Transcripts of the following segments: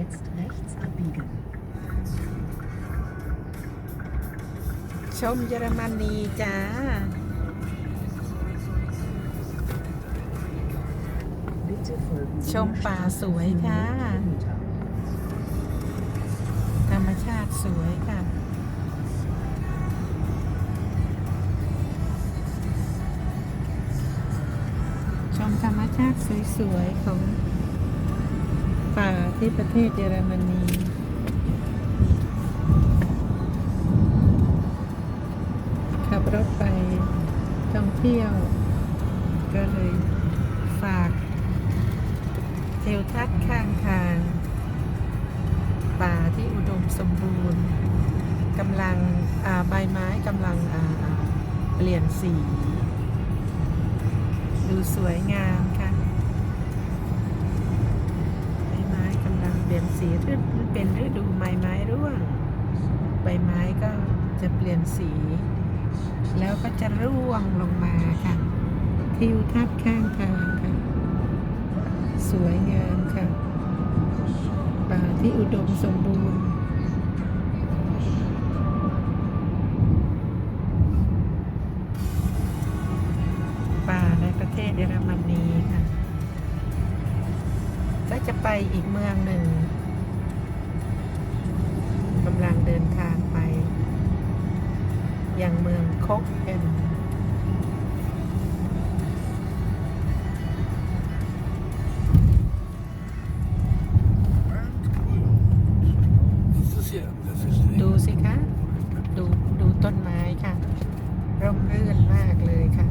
Jetzt rechts abbiegen. ชมเยอรมนีจ้า Bitte folgen ชมป่าสวยค่ะธรรมชาติสวยค่ะ ชมธรรมชาติสวยๆของ ป่าที่ประเทศเยอรมนีขับรถไปท่องเที่ยว ก็เลยฝากทิวทัศน์ข้างทางป่าที่อุดมสมบูรณ์กำลังใบไม้กำลังเปลี่ยนสี ดูสวยงาม เปลี่ยนสีฤดูเป็นฤดูใบไม้ร่วง ใบไม้ก็จะเปลี่ยนสี แล้วก็จะร่วงลงมาค่ะทิวทัศน์ข้างทางค่ะ สวยงามค่ะป่าที่อุดมสมบูรณ์ ไปอีกเมืองหนึ่งกำลังเดินทางไป ยังเมืองโคกเอ็นดูสิคะ ดูดูต้นไม้ค่ะ ร่มรื่นมากเลยค่ะ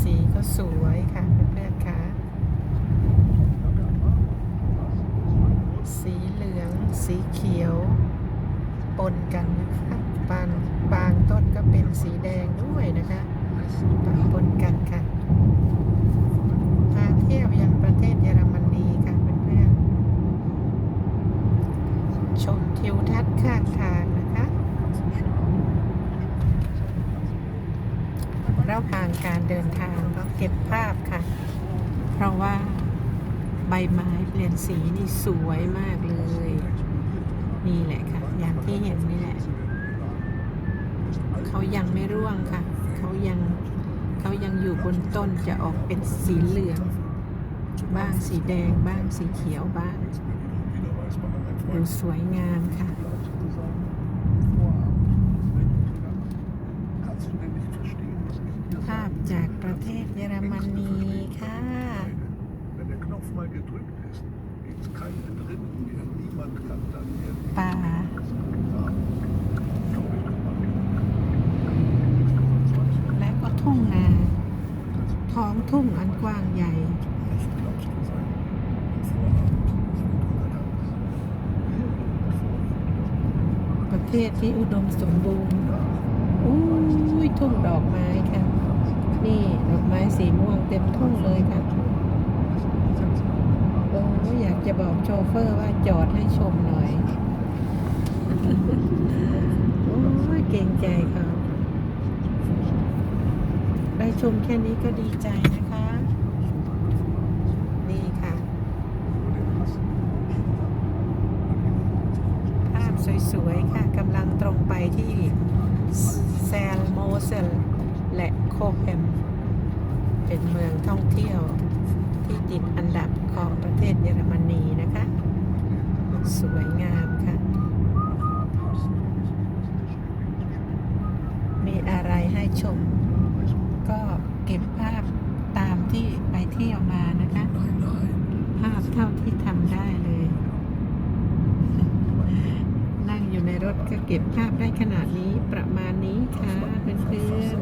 สีก็สวยค่ะเพื่อนๆค่ะ สีเหลือง สีเขียวปนกันนะคะบางบางต้นก็เป็นสีแดงด้วยนะคะปนกันค่ะมาเที่ยวยังประเทศเยอรมนีค่ะเพื่อนๆชมทิวทัศน์ข้างทางนะคะ ระหว่างการเดินทางก็เก็บภาพค่ะ เพราะว่าใบไม้เปลี่ยนสีนี่สวยมากเลย นี่แหละค่ะ อย่างที่เห็นนี่แหละ เขายังไม่ร่วงค่ะ เขายังเขายังอยู่บนต้นจะออกเป็นสีเหลือง บ้างสีแดงบ้างสีเขียวบ้าง ดูสวยงามค่ะภาพจากประเทศเยอรมนีค่ะ Wenn der Knopf mal gedrückt ist, gibt es kein Entrinnen der Niemand kann dann mehr ป่า และก็ทุ่งนา ท้องทุ่งอันกว้างใหญ่ ประเทศที่อุดมสมบูรณ์อุ้ยทุ่งดอกไม้ค่ะ นี่ดอกไม้สีม่วงเต็มทุ่งเลยค่ะโอ้อยากจะบอกโชเฟอร์ว่าจอดให้ชมหน่อย โอ้ยเก่งใจเขาได้ ชมแค่นี้ก็ดีใจนะคะ นี่ค่ะ ภาพสวยๆค่ะกำลังตรงไปที่แซลโมเซลและโคเ e มเป็นเมืองท่องเที่ยวที่ติดอันดับของประเทศเยอรมนีนะคะ สวยงามค่ะ มีอะไรให้ชม ที่ออกมานะคะภาพเท่าที่ทำได้เลย นั่งอยู่ในรถก็เก็บภาพได้ขนาดนี้ประมาณนี้ค่ะเพื่อน